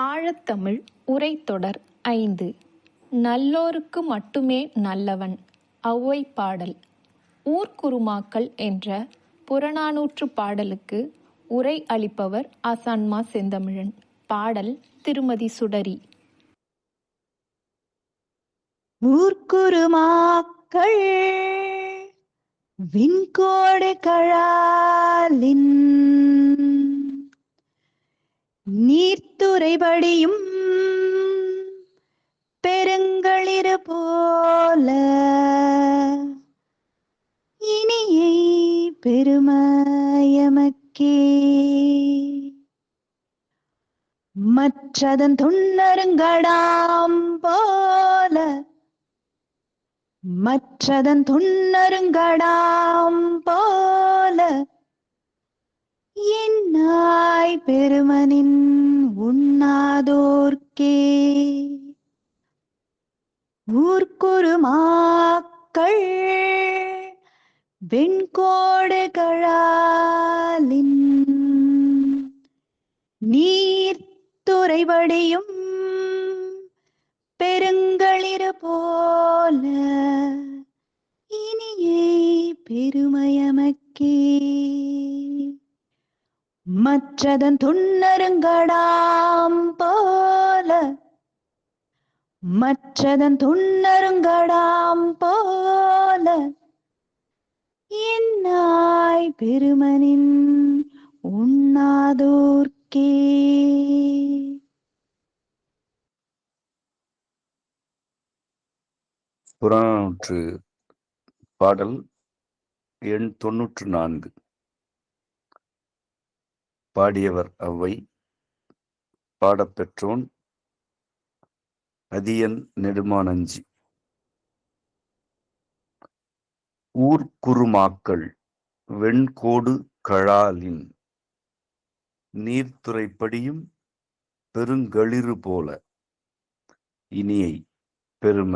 ஆழத்தமிழ் உரைத்தொடர் ஐந்து. நல்லோருக்கு மட்டுமே நல்லவன் ஔவை பாடல். ஊர்க்குருமாக்கள் என்ற புறநானூற்று பாடலுக்கு உரை அளிப்பவர் ஆசான்மா செந்தமிழன். பாடல் திருமதி சுடரி. ஊர்க்குருமாக்கள் விண்கோடு கழாலின் நீர்த்துறைபடியும் பெருங்களிரு போல. இனியை பெருமயமக்கே. மற்றதன் துண்ணருங்கடாம் போல. மற்றதன் துண்ணருங்கடாம் போல. என்னாய் பெருமனின் உண்ணாதோர்க்கே. ஊர்க்குருமாக்கள் வெண்கோடு கழாலின் நீர்த்துறைபடியும் பெருங்களிரு போல இனியே பெருமயமக்கே. மற்றதன் துண்ணருங்கடாம் போல. மற்றதன் துண்ணருங்கடாம் போல. என்னாய் பெருமனின் உண்ணாதோர்க்கே. புறநானூற்று பாடல் எண் தொன்னூற்று நான்கு. பாடியவர் அவ்வை பாடப்பெற்றோன் அதியன் நெடுமானஞ்சி. ஊர்க்குருமாக்கள் வெண்கோடு கழாலின் நீர்த்துறைப்படியும் பெருங்களிறு போல இனியை பெரும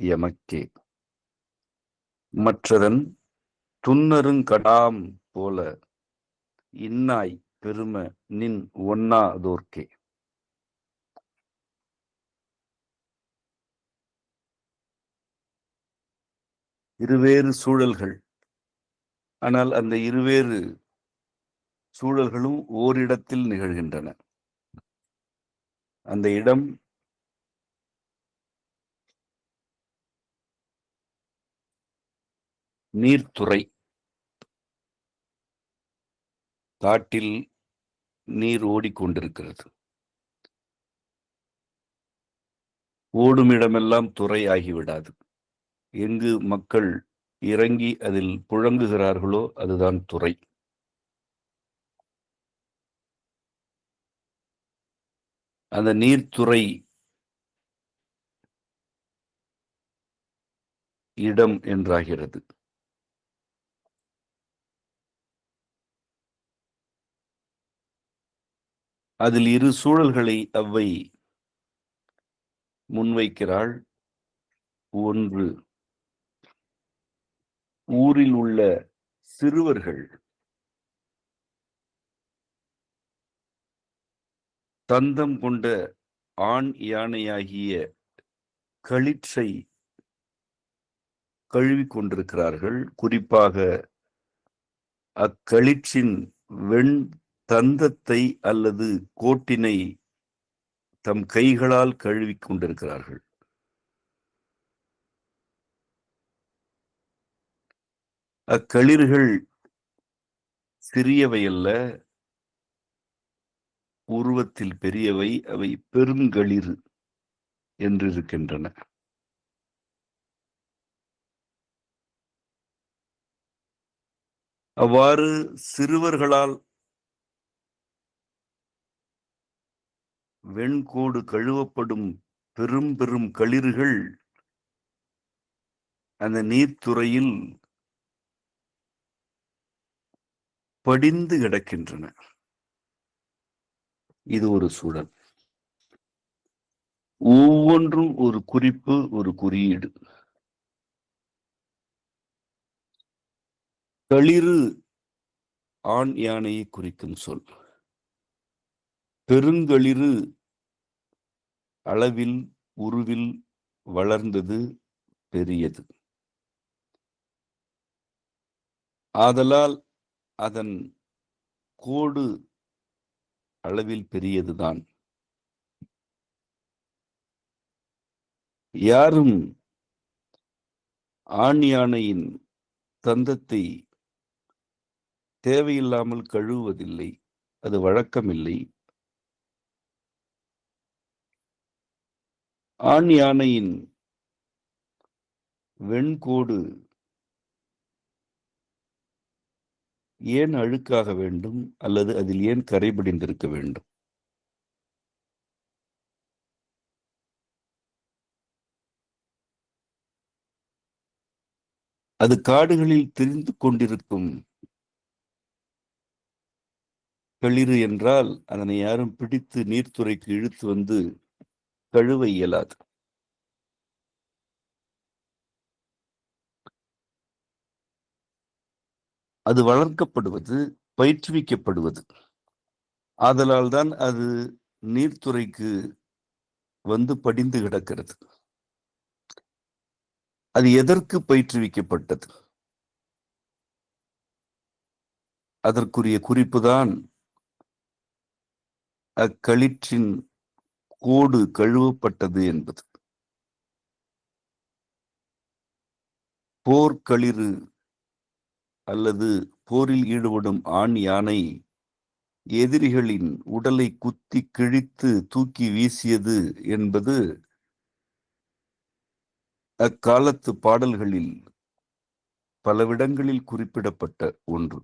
எமக்கே. மற்றதன் துன்னருங்கடாம் போல இன்னாய் பெரும நின் ஒன்னாதோர்க்கே இருவேறு சூழல்கள். ஆனால் அந்த இருவேறு சூழல்களும் ஓரிடத்தில் நிகழ்கின்றன. அந்த இடம் நீர்த்துறை. காட்டில் நீர் ஓடிக்கொண்டிருக்கிறது. ஓடும் இடமெல்லாம் துறை ஆகிவிடாது எங்கு மக்கள் இறங்கி அதில் புழங்குகிறார்களோ அதுதான் துறை. அந்த நீர்த்துறை இடம் என்றாகிறது. அதில் இரு சூழல்களை அவ்வை முன்வைக்கிறாள். ஒன்று ஊரில் உள்ள சிறுவர்கள் தந்தம் கொண்ட ஆண் யானையாகிய களிற்றை கழுவிக் கொண்டிருக்கிறார்கள். குறிப்பாக அக்களிற்றின் வெண் தந்தத்தை அல்லது கோட்டினை தம் கைகளால் கழுவிக் கொண்டிருக்கிறார்கள். அக்களிர்கள் சிறியவை அல்ல உருவத்தில் பெரியவை அவை பெருங்களிர் என்றிருக்கின்றன. அவ்வாறு சிறுவர்களால் வெண்கோடு கழுவப்படும் பெரும் பெரும் களிர்கள் அந்த நீர்த்துறையில் படிந்து கிடக்கின்றன. இது ஒரு சூழல். ஒவ்வொன்றும் ஒரு குறிப்பு ஒரு குறியீடு. களிறு ஆண் யானையை குறிக்கும் சொல். பெருங்களிறு அளவில் உருவில் வளர்ந்தது பெரியது. ஆதலால் அதன் கோடு அளவில் பெரியதுதான். யாரும் ஆண் யானையின் தந்தத்தை தேவையில்லாமல் கழுவுவதில்லை. அது வழக்கமில்லை. ஆண் யானையின் வெண்கோடு ஏன் அழுக்காக வேண்டும்? அல்லது அதில் ஏன் கரைபடிந்திருக்க வேண்டும்? அது காடுகளில் திரிந்து கொண்டிருக்கும் களிறு என்றால் அதனை யாரும் பிடித்து நீர்த்துறைக்கு இழுத்து வந்து கழுவ இயலாது. அது வளர்க்கப்படுவது பயிற்றுவிக்கப்படுவது. ஆதலால் தான் அது நீர்த்துறைக்கு வந்து படிந்து கிடக்கிறது. அது எதற்கு பயிற்றுவிக்கப்பட்டது? அதற்குரிய குறிப்புதான் அக்களிற்றின் கோடு கழுவப்பட்டது என்பது. போர்க்களிறு அல்லது போரில் ஈடுபடும் ஆண் யானை எதிரிகளின் உடலை குத்தி கிழித்து தூக்கி வீசியது என்பது அக்காலத்து பாடல்களில் பலவிடங்களில் குறிப்பிடப்பட்ட ஒன்று.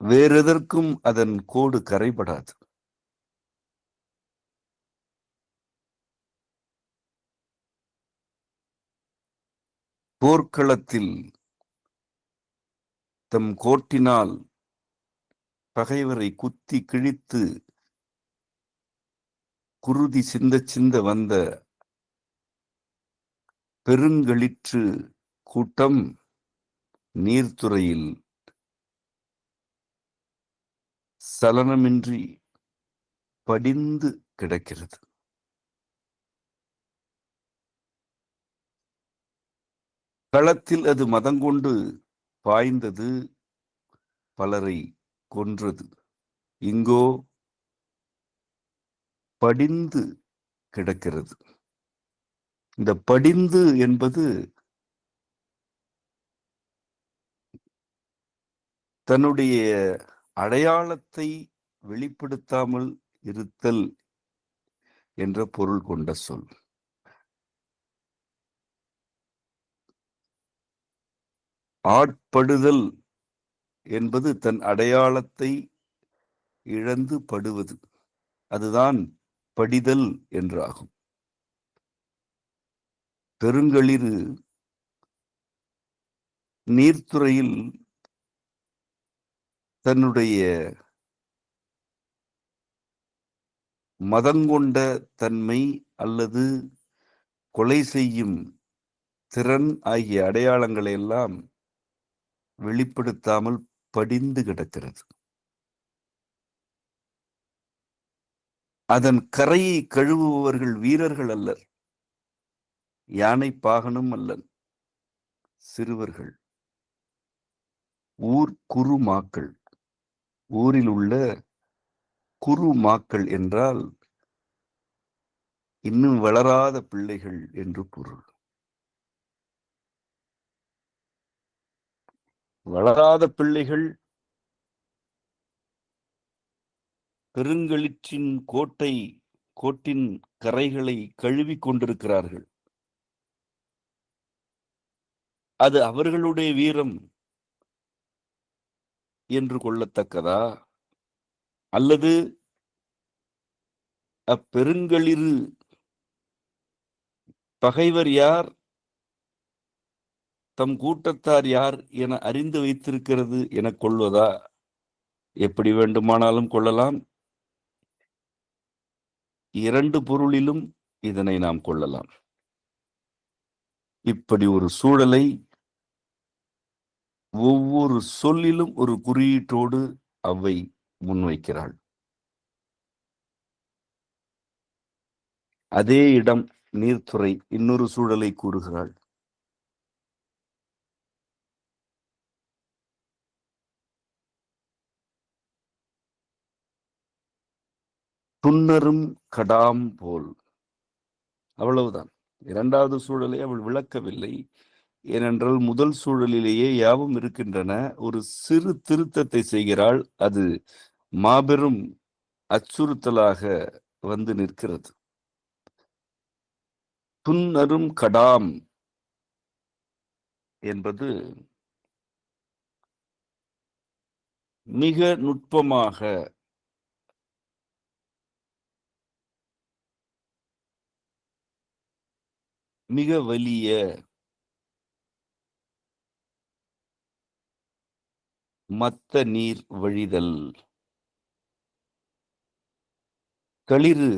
வேறெதற்கும் அதன் கோடு கரைபடாது. போர்க்களத்தில் தம் கோட்டினால் பகைவரை குத்தி கிழித்து குருதி சிந்த சிந்த வந்த பெருங்களிற்று கூட்டம் நீர்த்துறையில் சலனமின்றி படிந்து கிடக்கிறது. களத்தில் அது மதங்கொண்டு பாய்ந்தது பலரை கொன்றது. இங்கோ படிந்து கிடக்கிறது. இந்த படிந்து என்பது தன்னுடைய அடையாளத்தை வெளிப்படுத்தாமல் இருத்தல் என்ற பொருள் கொண்ட சொல். ஆட்படுதல் என்பது தன் அடையாளத்தை இழந்து படுவது. அதுதான் படிதல் என்றாகும். பெருங்களிறு நீர்த்துறையில் தன்னுடைய மதங்கொண்ட தன்மை அல்லது கொலை செய்யும் திறன் ஆகிய அடையாளங்களை எல்லாம் வெளிப்படுத்தாமல் படிந்து கிடக்கிறது. அதன் கரையை கழுவுபவர்கள் வீரர்கள் அல்லர். யானை பாகனும் அல்லன். சிறுவர்கள். ஊர் குருமாக்கள். ஊரில் உள்ள குருமாக்கள் என்றால் இன்னும் வளராத பிள்ளைகள் என்று பொருள். வளராத பிள்ளைகள் பெருங்களிற்றின் கோட்டை கோட்டின் கரைகளை கழுவி கொண்டிருக்கிறார்கள். அது அவர்களுடைய வீரம். என்று கொள்ளத்தக்கதா? அல்லது அப்பெருங்களிரு பகைவர் யார்? தம் கூட்டத்தார் யார் என அறிந்து வைத்திருக்கிறது என கொள்வதா? எப்படி வேண்டுமானாலும் கொள்ளலாம். இரண்டு பொருளிலும் இதனை நாம் கொள்ளலாம். இப்படி ஒரு சூழலை ஒவ்வொரு சொல்லிலும் ஒரு குறியீட்டோடு அவை முன்வைக்கிறாள். அதே இடம் நீர்த்துறை இன்னொரு சூழலை கூறுகிறாள். துன்னரும் கடாம் போல். அவ்வளவுதான். இரண்டாவது சூழலை அவள் விளக்கவில்லை. ஏனென்றால் முதல் சூழலிலேயே யாவும் இருக்கின்றன. ஒரு சிறு திருத்தத்தை செய்கிறாள். அது மாபெரும் அச்சுறுத்தலாக வந்து நிற்கிறது. துன்னரும் கடாம் என்பது மிக நுட்பமாக மிக வலிய மத்த நீர் வழிதல். களிறு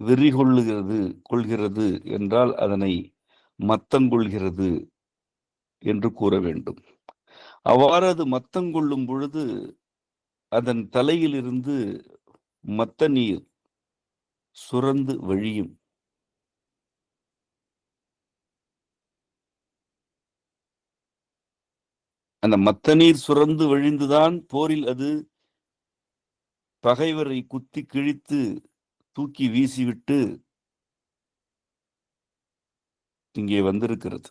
விரிகொள்ளுகிறது கொள்கிறது என்றால் அதனை மத்தங்கொள்கிறது என்று கூற வேண்டும். அவ்வாறு அது மத்தங்கொள்ளும் பொழுது அதன் தலையிலிருந்து மத்த நீர் சுரந்து வழியும் அந்த மத்த நீர் சுரந்து வழிந்துதான் போரில் அது பகைவரை குத்தி கிழித்து தூக்கி வீசிவிட்டு இங்கே வந்திருக்கிறது.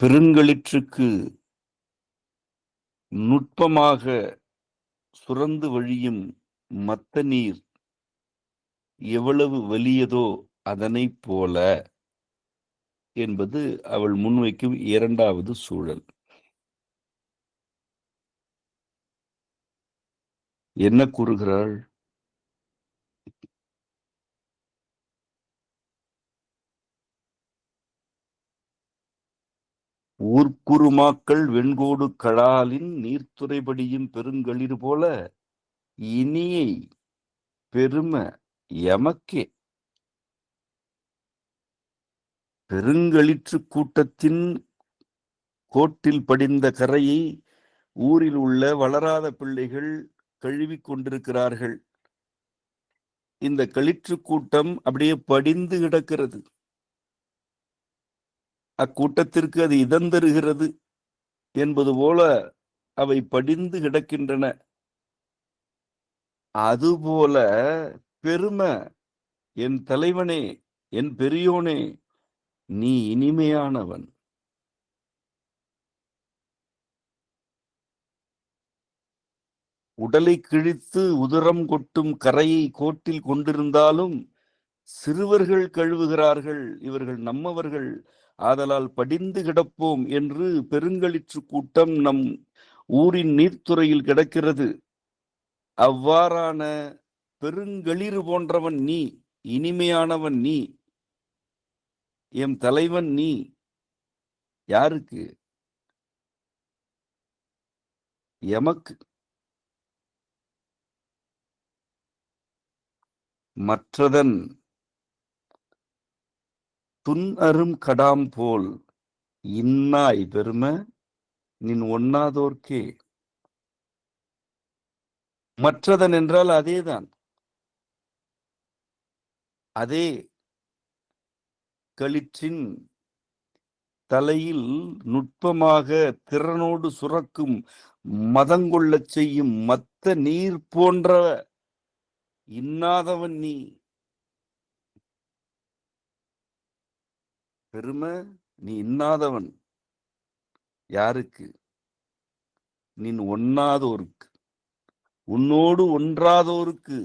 பெருங்களிற்றுக்கு நுட்பமாக சுரந்து வழியும் மத்த நீர் எவ்வளவு வலியதோ அதனைப் போல என்பது அவள் முன்வைக்கும் இரண்டாவது சூழல். என்ன கூறுகிறாள்? ஊர்க்குருமாக்கள் வெண்கோடு கடாலின் நீர்த்துறைபடியும் பெருங்களிர் போல இனியை பெரும எமக்கே பெருங்களிற்று கூட்டத்தின் கோட்டில் படிந்த கரையை ஊரில் உள்ள வளராத பிள்ளைகள் கழுவிக் கொண்டிருக்கிறார்கள். இந்த களிற்று கூட்டம் அப்படியே படிந்து கிடக்கிறது. அக்கூட்டத்திற்கு அது இதந்தருகிறது என்பது போல அவை படிந்து கிடக்கின்றன. அதுபோல பெருமை என் தலைவனே என் பெரியோனே நீ இனிமையானவன். உடலை கிழித்து உதரம் கொட்டும் கரையை கோட்டில் கொண்டிருந்தாலும் சிறுவர்கள் கழுவுகிறார்கள் இவர்கள் நம்மவர்கள். ஆதலால் படிந்து கிடப்போம் என்று பெருங்களிற்று கூட்டம் நம் ஊரின் நீர்த்துறையில் கிடக்கிறது. அவ்வாறான பெருங்களிறு போன்றவன் நீ இனிமையானவன் நீ எம் தலைவன் நீ. யாருக்கு? எமக்கு. மற்றதன் துன் அரும் கடாம் போல் இன்னாய் பெரும நின் ஒண்ணாதோர்க்கே. மற்றதன் என்றால் அதேதான். அதே களிற்றின் தலையில் நுட்பமாக திறனோடு சுரக்கும் மதங்கொள்ளச் செய்யும் மத்த நீர் போன்ற இன்னாதவன் நீ. பெருமை நீ இன்னாதவன். யாருக்கு? நீ ஒன்னாதோருக்கு உன்னோடு ஒன்றாதோருக்கு.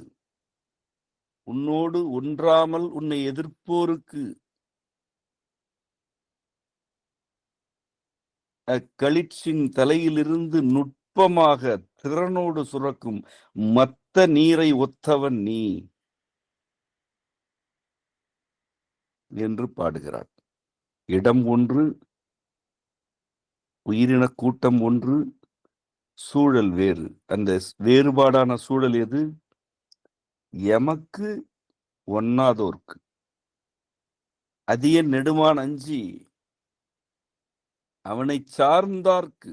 உன்னோடு ஒன்றாமல் உன்னை எதிர்ப்போருக்கு அக்களிட்சின் தலையிலிருந்து நுட்பமாக திறனோடு சுரக்கும் மத்த நீரை ஒத்தவன் நீ என்று பாடுகிறார். இடம் ஒன்று உயிரின கூட்டம் ஒன்று சூழல் வேறு. அந்த வேறுபாடான சூழல் எது? எமக்கு ஒன்னாதோர்க்கு அதிய நெடுமான் அஞ்சி அவனை சார்ந்தார்க்கு.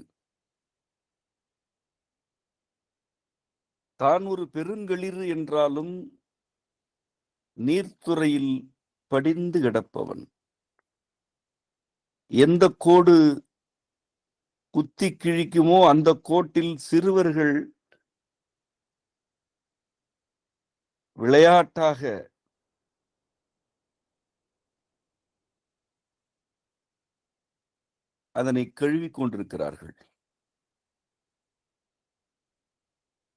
தான் ஒரு பெருங்களிறு என்றாலும் நீர்த்துறையில் படிந்து கிடப்பவன். எந்த கோடு குத்தி கிழிக்குமோ அந்த கோட்டில் சிறுவர்கள் விளையாட்டாக அதனை கழுவிக் கொண்டிருக்கிறார்கள்.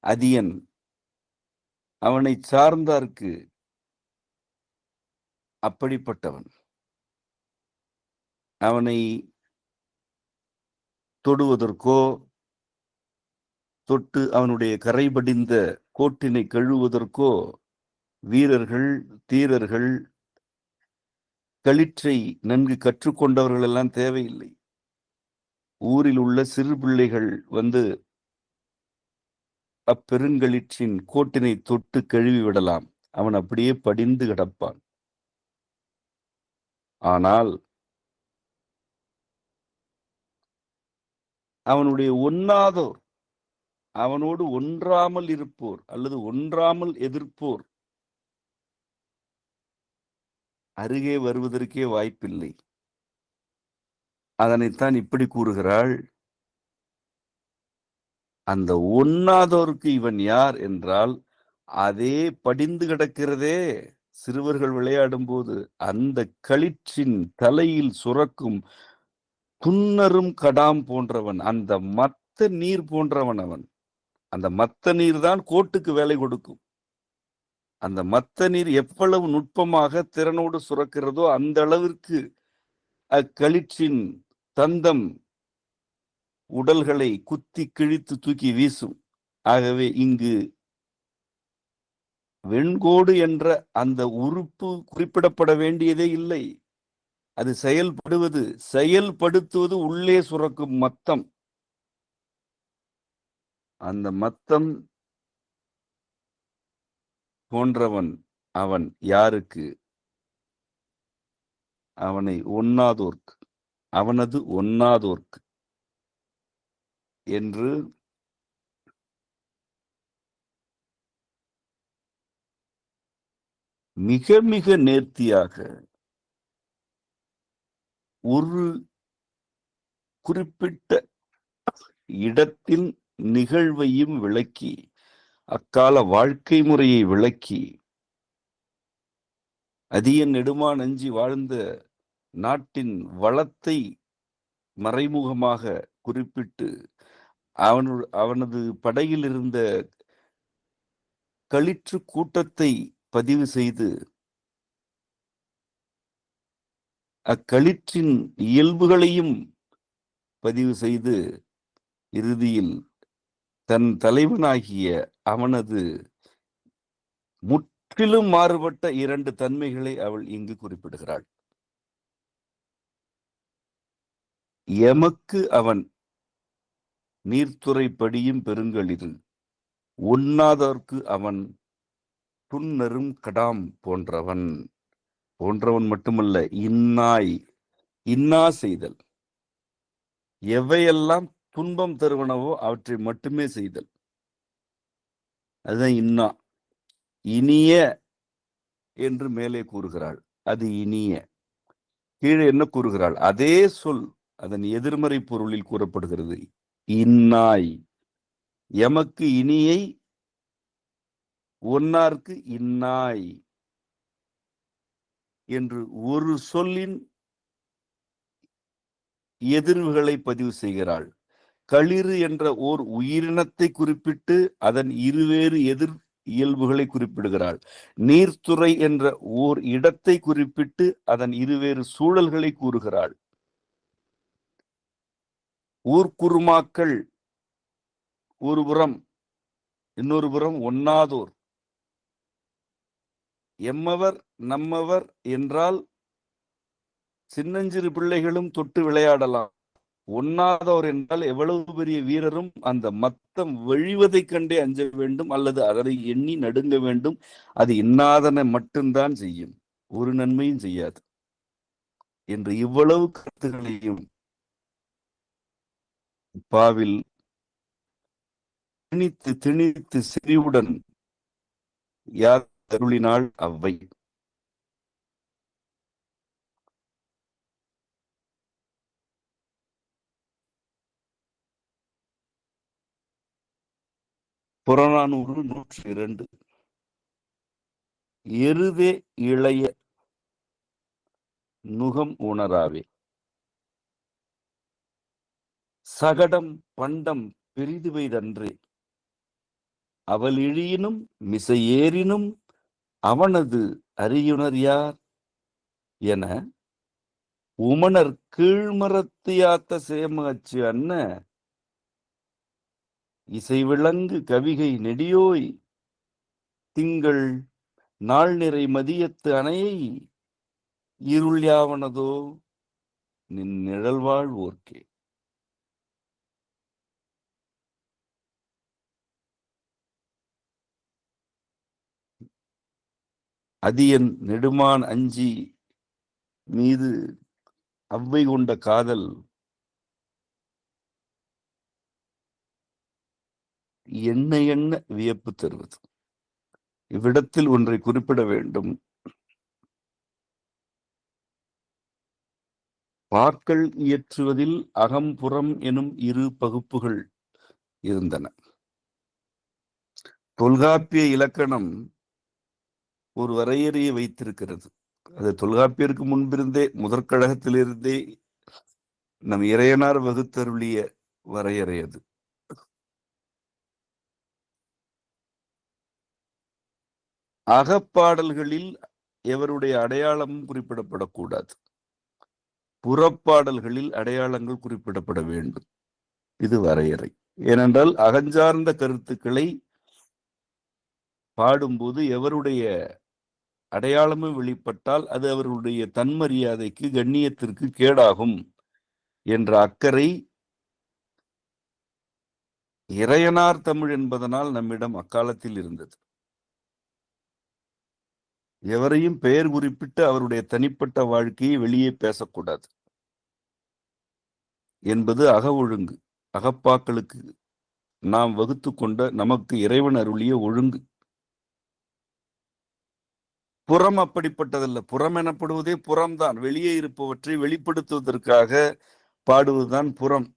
அதியன் அவனை சார்ந்தார்க்கு அப்படிப்பட்டவன். அவனை தொடுவதற்கோ தொட்டு அவனுடைய கரைபடிந்த கோட்டினை கழுவுவதற்கோ வீரர்கள் தீரர்கள் களிற்றை நன்கு கற்றுக்கொண்டவர்கள் எல்லாம் தேவையில்லை. ஊரில் உள்ள சிறு பிள்ளைகள் வந்து அப்பெருங்களிற்றின் கோட்டினை தொட்டு கழுவி விடலாம். அவன் அப்படியே படிந்து கிடப்பான். ஆனால் அவனுடைய ஒன்னாதோர் அவனோடு ஒன்றாமல் இருப்போர் அல்லது ஒன்றாமல் எதிர்ப்போர் அருகே வருவதற்கே வாய்ப்பில்லை. அதனைத்தான் இப்படி கூறுகிறாள். அந்த ஒண்ணாதோருக்கு இவன் யார் என்றால் அதே படிந்து கிடக்கிறதே சிறுவர்கள் விளையாடும் போது அந்த களிற்றின் தலையில் சுரக்கும் துன்னரும் கடாம் போன்றவன் அந்த மத்த நீர் போன்றவன் அவன். அந்த மத்த நீர் தான் கோட்டுக்கு வேலை கொடுக்கும். அந்த மத்த நீர் எவ்வளவு நுட்பமாக திறனோடு சுரக்கிறதோ அந்த அளவிற்கு அக்களிற்றின் தந்தம் உடல்களை குத்தி கிழித்து தூக்கி வீசும். ஆகவே இங்கு வெண்கோடு என்ற அந்த உறுப்பு குறிப்பிடப்பட வேண்டியதே இல்லை. அது செயல்படுவது செயல்படுத்துவது உள்ளே சுரக்கும் மத்தம். அந்த மத்தம் போன்றவன் அவன் யாருக்கு? அவனை ஒன்னாதோர்க்கு அவனது ஒன்னாதோர்க்கு என்று மிக மிக நேர்த்தியாக ஒரு குறிப்பிட்ட இடத்தின் நிகழ்வையும் விளக்கி அக்கால வாழ்க்கை முறையை விளக்கி அதிக நெடுமா நஞ்சி வாழ்ந்த நாட்டின் வளத்தை மறைமுகமாக குறிப்பிட்டு அவனு அவனது படையில் இருந்த களிற்று கூட்டத்தை பதிவு செய்து அக்களிற்றின் இயல்புகளையும் பதிவு செய்து இறுதியில் தன் தலைவனாகிய அவனது முற்றிலும் மாறுபட்ட இரண்டு தன்மைகளை அவள் இங்கு குறிப்பிடுகிறாள். எமக்கு அவன் நீர்த்துறை படியும் பெருங்களிரு உண்ணாதற்கு அவன் துன்னரும் கடாம் போன்றவன் போன்றவன் மட்டுமல்ல இன்னாய் இன்னா செய்தல். எவையெல்லாம் துன்பம் தருவனவோ அவற்றை மட்டுமே செய்தல். அதுதான் இன்னா. இனிய என்று மேலே கூறுகிறாள். அது இனிய. கீழே என்ன கூறுகிறாள்? அதே சொல் அதன் எதிர்மறை பொருளில் கூறப்படுகிறது. இன்னாய். எமக்கு இனியை ஒன்னார்க்கு இன்னாய். என்று ஒரு சொல்லின் எதிர்வுகளை பதிவு செய்கிறாள். களிறு என்ற ஓர் உயிரினத்தை குறிப்பிட்டு அதன் இருவேறு எதிர் இயல்புகளை குறிப்பிடுகிறாள். நீர்த்துறை என்ற ஓர் இடத்தை குறிப்பிட்டு அதன் இருவேறு சூழல்களை கூறுகிறாள். ஊர்க்குருமாக்கள் ஒரு புறம் இன்னொரு புறம் ஒன்னாதோர் எம்மவர் நம்மவர் என்றால் சின்னஞ்சிறு பிள்ளைகளும் தொட்டு விளையாடலாம். உண்ணாதவர் என்றால் எவ்வளவு பெரிய வீரரும் அந்த மத்தம் வெழிவதைக் கண்டே அஞ்ச வேண்டும் அல்லது அதனை எண்ணி நடுங்க வேண்டும். அது இன்னாதன மட்டும்தான் செய்யும். ஒரு நன்மையும் செய்யாது. என்று இவ்வளவு கருத்துகளையும் பாவில் திணித்து திணித்து சிரிவுடன் யார் அருளினாள் அவ்வை? புறநானூறு நூற்றி இரண்டு. எருதே இளைய நுகம் உணராவே. சகடம் பண்டம் பெரிதுவைதன்றே அவள் இழியினும் மிசையேறினும் அவனது அறியுணர் யார்? என உமணர் கீழ்மரத்து யாத்த சேமச்சு அன்ன இசை விளங்கு கவிகை நெடியோய் திங்கள் நாள் நிறை மதியத்து அணையை இருள் யாவனதோ நின் நிழல்வாழ் ஓர்க்கே. அதியன் நெடுமான் அஞ்சி மீது அவ்வை கொண்ட காதல் என்ன என்ன வியப்பு தருவது? இவ்விடத்தில் ஒன்றை குறிப்பிட வேண்டும். பாக்கள் இயற்றுவதில் அகம்புறம் எனும் இரு பகுப்புகள் இருந்தன. தொல்காப்பிய இலக்கணம் ஒரு வரையறையை வைத்திருக்கிறது. அது தொல்காப்பியருக்கு முன்பிருந்தே முதற்கழகத்திலிருந்தே நம் இறையனார் வகுத்தருளிய வரையறை அது. அகப்பாடல்களில் எவருடைய அடையாளமும் குறிப்பிடப்படக்கூடாது. புறப்பாடல்களில் அடையாளங்கள் குறிப்பிடப்பட வேண்டும். இது வரையறை. ஏனென்றால் அகஞ்சார்ந்த கருத்துக்களை பாடும்போது எவருடைய அடையாளமும் வெளிப்பட்டால் அது அவர்களுடைய தன்மரியாதைக்கு கண்ணியத்திற்கு கேடாகும் என்ற அக்கறை இறையனார் தமிழ் என்பதனால் நம்மிடம் அக்காலத்தில் இருந்தது. எவரையும் பெயர் குறிப்பிட்டு அவருடைய தனிப்பட்ட வாழ்க்கையை வெளியே பேசக்கூடாது. என்பது அக ஒழுங்கு அகப்பாக்களுக்கு நாம் வகுத்து கொண்ட நமக்கு இறைவன் அருளிய ஒழுங்கு. புறம் அப்படிப்பட்டதல்ல புறம் எனப்படுவதே புறம்தான். வெளியே இருப்பவற்றை வெளிப்படுத்துவதற்காக பாடுவதுதான் புறம்.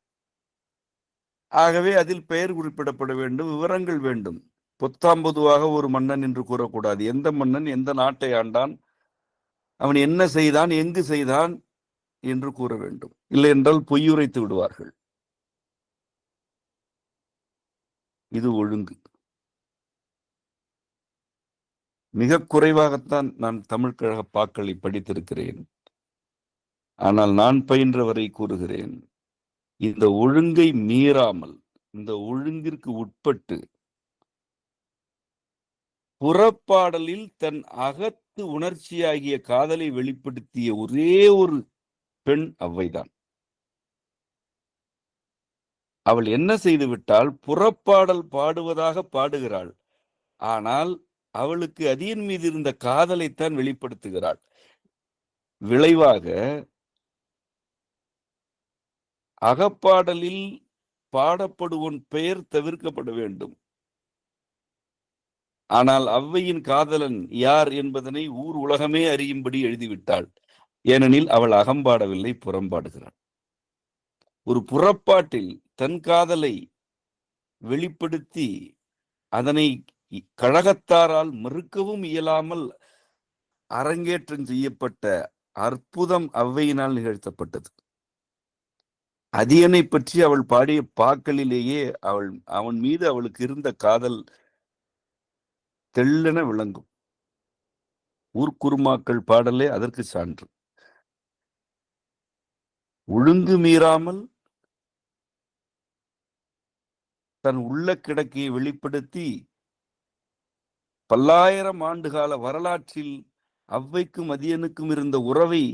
ஆகவே அதில் பெயர் குறிப்பிடப்பட வேண்டும் விவரங்கள் வேண்டும். பொத்தாம் பொதுவாக ஒரு மன்னன் என்று கூறக்கூடாது. எந்த மன்னன் எந்த நாட்டை ஆண்டான் அவன் என்ன செய்தான் எங்கு செய்தான் என்று கூற வேண்டும். இல்லை என்றால் பொய்யுரைத்து விடுவார்கள். இது ஒழுங்கு. மிக குறைவாகத்தான் நான் தமிழ் கழக பாக்களை படித்திருக்கிறேன். ஆனால் நான் பயின்ற வரை கூறுகிறேன். இந்த ஒழுங்கை மீறாமல் இந்த ஒழுங்கிற்கு உட்பட்டு புறப்பாடலில் தன் அகத்து உணர்ச்சியாகிய காதலை வெளிப்படுத்திய ஒரே ஒரு பெண் அவ்வைதான். அவள் என்ன செய்துவிட்டால் புறப்பாடல் பாடுவதாக பாடுகிறாள். ஆனால் அவளுக்கு அதியன் மீது இருந்த காதலைத்தான் வெளிப்படுத்துகிறாள். விளைவாக அகப்பாடலில் பாடப்படுவன் பெயர் தவிர்க்கப்பட வேண்டும். ஆனால் அவ்வையின் காதலன் யார் என்பதனை ஊர் உலகமே அறியும்படி எழுதிவிட்டாள். ஏனெனில் அவள் அகம்பாடவில்லை புறம்பாடுகிறாள். ஒரு புறப்பாட்டில் தன் காதலை வெளிப்படுத்தி அதனை கழகத்தாரால் மறுக்கவும் இயலாமல் அரங்கேற்றம் செய்யப்பட்ட அற்புதம் அவ்வையினால் நிகழ்த்தப்பட்டது. அதியனை பற்றி அவள் பாடிய பாக்களிலேயே அவள் அவன் மீது அவளுக்கு இருந்த காதல் தெள்ளென விளங்கும். ஊர்க்குருமாக்கள் பாடலே அதற்கு சான்று. ஒழுங்கு மீறாமல் தன் உள்ள கிடக்கையை வெளிப்படுத்தி பல்லாயிரம் ஆண்டுகால வரலாற்றில் அவ்வைக்கும் மதியனுக்கும் இருந்த உறவை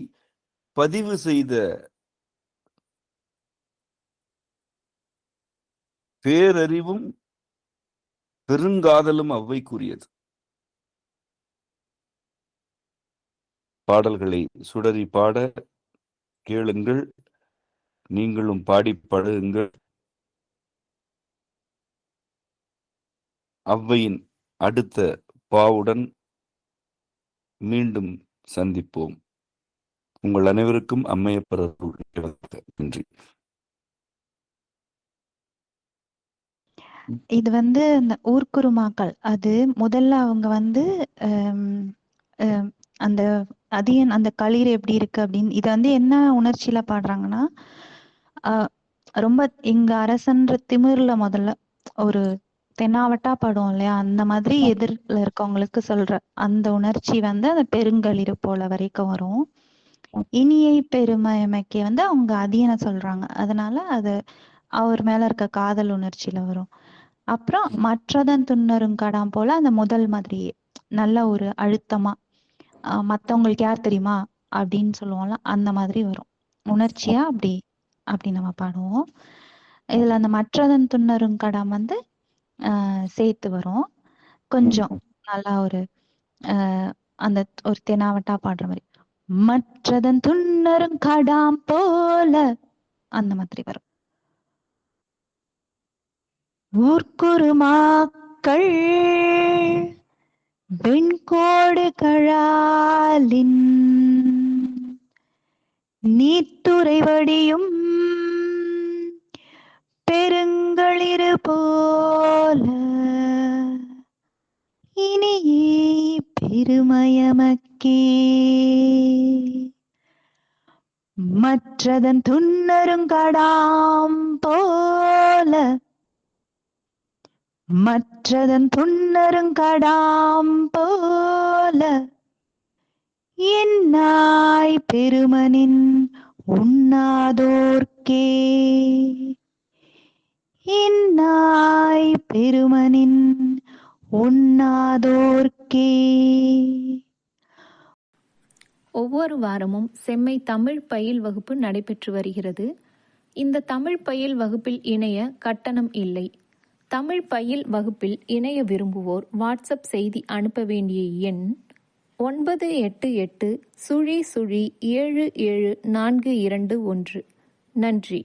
பதிவு செய்த பேரறிவும் பெருங்காதலும் அவ்வைக்குரியது. பாடல்களை சுடரி பாட கேளுங்கள். நீங்களும் பாடி பழகுங்கள். அவ்வையின் அடுத்த பாவுடன் மீண்டும் சந்திப்போம். உங்கள் அனைவருக்கும் அம்மையப்பர் நன்றி. இது வந்து இந்த ஊர்க்குருமாக்கள். அது முதல்ல அவங்க வந்து ஹம், ஹம், அந்த அதியன் அந்த களிர் எப்படி இருக்கு அப்படின்னு இது வந்து என்ன உணர்ச்சியில பாடுறாங்கன்னா ஆஹ் ரொம்ப எங்க அரசன்ற திமிர்ல முதல்ல ஒரு தென்னாவட்டா படம் இல்லையா? அந்த மாதிரி எதிர்ல இருக்கவங்களுக்கு சொல்ற அந்த உணர்ச்சி வந்து அந்த பெருங்களிர் போல வரைக்கும் வரும். இனியை பெருமைமைக்கு வந்து அவங்க அதியனை சொல்றாங்க. அதனால அது அவர் மேல இருக்க காதல் உணர்ச்சியில வரும். அப்புறம் மற்றதன் துன்னரும் கடாம் போல அந்த முதல் மாதிரி நல்ல ஒரு அழுத்தமா மத்தவங்களுக்கு யார் தெரியுமா? அப்படின்னு சொல்லுவோம்ல அந்த மாதிரி வரும். உணர்ச்சியா அப்படி அப்படி நம்ம பாடுவோம். இதுல அந்த மற்றதன் துன்னரும் கடாம் வந்து சேர்த்து வரும். கொஞ்சம் நல்லா ஒரு அந்த ஒரு தெனாவட்டா பாடுற மாதிரி. மற்றதன் துன்னரும் கடாம் போல அந்த மாதிரி வரும். ஊர்க்குருமாக்கள் வெண்கோடு கழாலின் நீத்துறை வடியும் பெருங்களிரு போல. இனியே பெருமயமக்கே. மற்றதன் துன்னருங்கடாம் போல. மற்றதன் துன்னருங்கடாம் போல என்னாய் பெருமனின் உண்ணாதோர்க்கே. என்னாய் பெருமனின் உண்ணாதோர்க்கே. ஒவ்வொரு வாரமும் செம்மை தமிழ் பயில் வகுப்பு நடைபெற்று வருகிறது. இந்த தமிழ் பயில் வகுப்பில் இணைய கட்டணம் இல்லை. தமிழ் பயில் வகுப்பில் இணைய விரும்புவோர் வாட்ஸ்அப் செய்தி அனுப்ப வேண்டிய எண் ஒன்பது எட்டு எட்டு சுழி சுழி ஏழு ஏழு நான்கு இரண்டு ஒன்று. நன்றி.